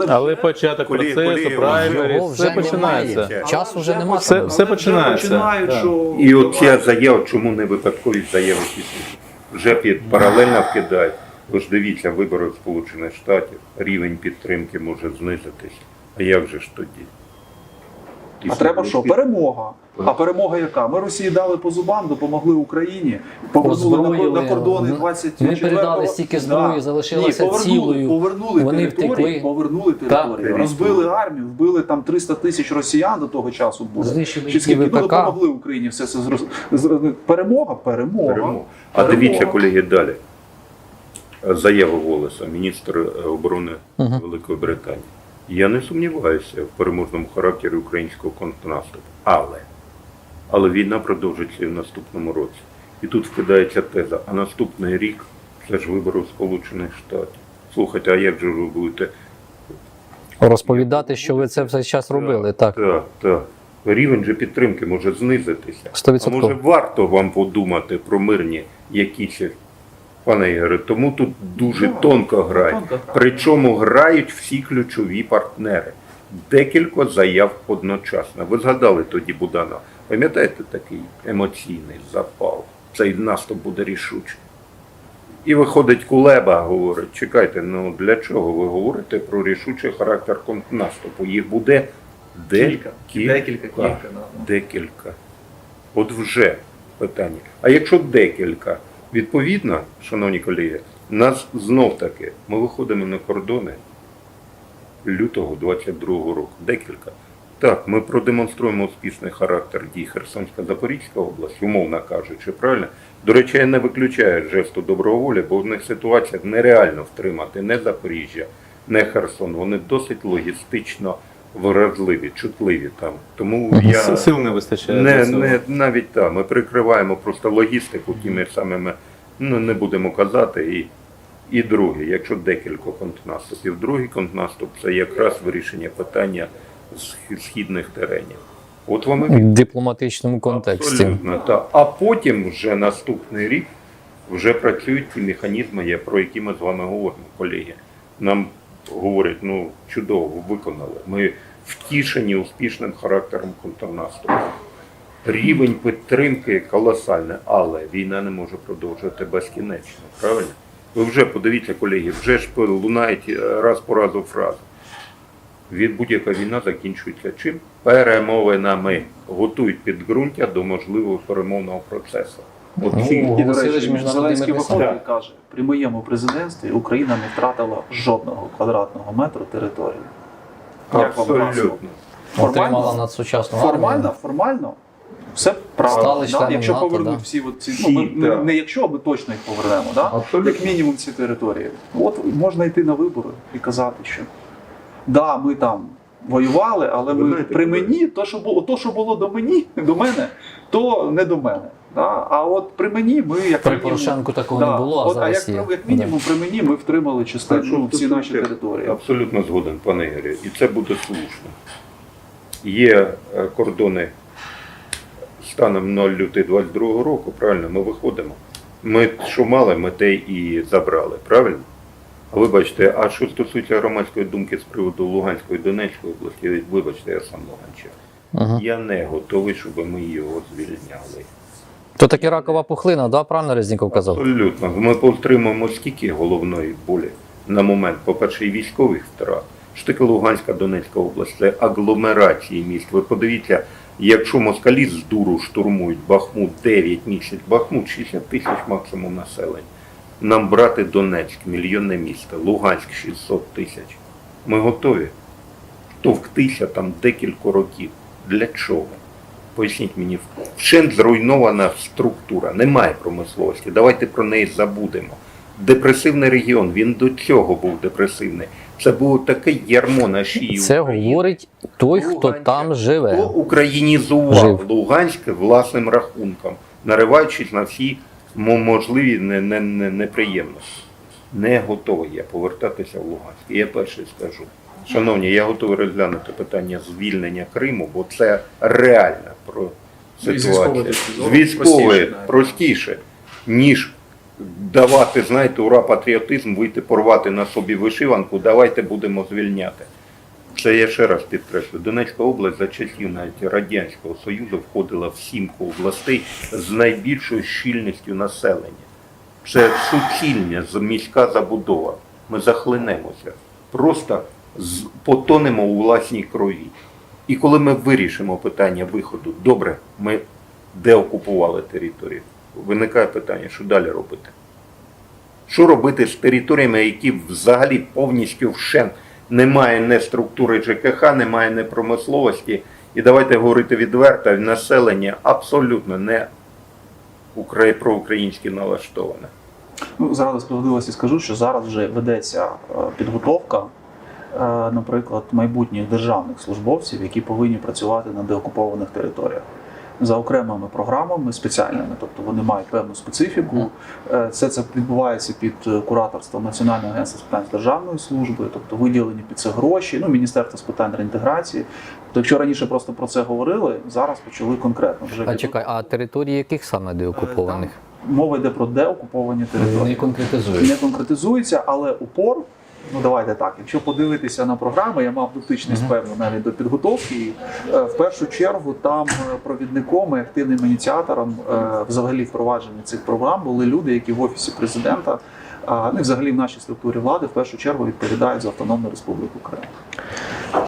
Але Але початок колі- процесу, колі- праймері, Його все вже починається. немає. Часу вже нема. Все- все починається. Починають, Так. що І от ця заява, чому не випадкові заяви пісні? Вже під паралельно вкидають. Ви ж дивіться, вибори в Сполучених Штатів, рівень підтримки може знизитись. А як же ж тоді? А треба що? Перемога. А перемога яка? Ми Росії дали по зубам, допомогли Україні, повернули на, на кордони Ми- 24 ми передали стільки зброї, залишилося Ні, повернули, цілою. Повернули Вони території, втекли. повернули території, Так. розбили армію, вбили там 300 тисяч росіян до того часу було. Знищили Чи скільки ну, допомогли Україні все це. Перемога, перемога. Перемога. А дивіться, колеги, далі. Заява Волоса, міністр оборони. Великої Британії. Я не сумніваюся в переможному характері українського контрнаступу. Але, але війна продовжиться і в наступному році. І тут вкидається теза, а наступний рік це ж вибори в Сполучених Штатів. Слухайте, а як же ви будете Розповідати, що ви це все час робили. Так. Так, так. Рівень же підтримки може знизитися. 100%. А може варто вам подумати про мирні якісь, пане Ігоре, тому тут дуже Так, тонко грають. тонко. Причому грають всі ключові партнери. Декілька заяв одночасно. Ви згадали тоді Буданова. Пам'ятаєте такий емоційний запал? Цей наступ буде рішучий. І виходить Кулеба, говорить, чекайте, ну для чого ви говорите про рішучий характер контрнаступу? Їх буде Кілька. декілька. Декілька, кілька. Декілька. От вже питання. А якщо декілька, відповідно, шановні колеги, нас знов таки, ми виходимо на кордони лютого 22-го року. Декілька. Так, ми продемонструємо успішний характер дій Херсонська Запорізька область, умовно кажучи, правильно? До речі, я не виключаю жесту доброволі, бо в них ситуація нереально втримати не Запоріжжя, не Херсон. Вони досить логістично вразливі, чутливі там. Тому я Сил не вистачає. не, не навіть так. Ми прикриваємо просто логістику тими самими, ну не будемо казати. І, і друге, якщо декілька контрнаступів, другий контрнаступ це якраз вирішення питання сх- східних теренів. От воно В дипломатичному контексті. Абсолютно, так. А потім вже наступний рік вже працюють ті механізми, про які ми з вами говоримо, колеги. Нам говорять, ну чудово, виконали. Ми втішені успішним характером контрнаступу. Рівень підтримки колосальний, але війна не може продовжувати безкінечно. Правильно? Ви вже подивіться, колеги, вже ж лунають е, раз по разу фрази. Від будь-яка війна закінчується чим? Перемовинами. Готують підґрунтя до можливого перемовного процесу. От Ну, ж міжнародний виходить каже, при моєму президентстві Україна не втратила жодного квадратного метру території. Як вам? Абсолютно. Отримала надсучасну формально, армію. формально все правильно. Стали да? членом Якщо НАТО, повернуть да. всі от ці, ну, ми, не, да. не якщо, ми точно їх повернемо, да? Абсолютно. як мінімум ці території. От можна йти на вибори і казати, що да, ми там воювали, але Ви ми знаєте, при коли- мені, то, що було, то, що було до мені, до мене, то не до мене. Да? А от при мені ми як При мінімум- Порошенку такого Да. не було, а От, а як, є. як мінімум при мені ми втримали частину ну, всі наші території. Абсолютно згоден, пане Ігорі, і це буде слушно. Є е, кордони станом 0 лютий 22 року, правильно, ми виходимо. Ми що мали, ми те і забрали, правильно? А вибачте, а що стосується громадської думки з приводу Луганської і Донецької області, вибачте, я сам Луганчан. Мгм. Я не готовий, щоб ми його звільняли. То таки ракова пухлина, да? правильно Резніков казав? Абсолютно. Ми отримаємо скільки головної болі на момент, по-перше, і військових втрат. Що таке Луганська, Донецька область? Це агломерації міст. Ви подивіться, якщо москалі з дуру штурмують Бахмут 9 місяців, Бахмут 60 тисяч максимум населення. Нам брати Донецьк, мільйонне місто, Луганськ 600 тисяч. Ми готові товктися там декілька років. Для чого? Поясніть мені, вщент зруйнована структура, немає промисловості. Давайте про неї забудемо. Депресивний регіон, він до цього був депресивний. Це було таке ярмо на шиї. Це України. говорить той, хто Луганська. там Хто живе. українізував Жив. Луганське власним рахунком, нариваючись на всі мо- можливі не- не- не- неприємності. Не готовий я повертатися в Луганськ. Я перший скажу. Шановні, я готовий розглянути питання звільнення Криму, бо це реальна про Ну, ситуація. З військової простіше ніж давати, знаєте, ура, патріотизм, вийти порвати на собі вишиванку, давайте будемо звільняти. Це я ще раз підкреслю. Донецька область за часів навіть Радянського Союзу входила в сімку областей з найбільшою щільністю населення. Це суцільня міська забудова. Ми захлинемося. Просто потонемо у власній крові. І коли ми вирішимо питання виходу, добре, ми деокупували територію. Виникає питання, що далі робити? Що робити з територіями, які взагалі повністю вщент немає не структури ЖКХ, немає не промисловості. І давайте говорити відверто, населення абсолютно не укра- проукраїнськи налаштоване. Ну, заради справедливості скажу, що зараз вже ведеться е, підготовка, наприклад, майбутніх державних службовців, які повинні працювати на деокупованих територіях. За окремими програмами спеціальними, тобто вони мають певну специфіку. Е, Все це відбувається під е, кураторством Національного агентства з питань державної служби, тобто виділені під це гроші, ну міністерство з питань реінтеграції. Тобто, якщо раніше просто про це говорили, зараз почали конкретно вже А чекай, а території яких саме деокупованих? Там мова йде про деокуповані території Не конкретизують. не конкретизується, але упор. Ну давайте так. Якщо подивитися на програми, я мав дотичність певно навіть до підготовки. Е, в першу чергу там е, провідником і активним ініціатором е, взагалі впровадження цих програм були люди, які в офісі президента, а, ну і взагалі в нашій структурі влади в першу чергу відповідають за автономну республіку Крим.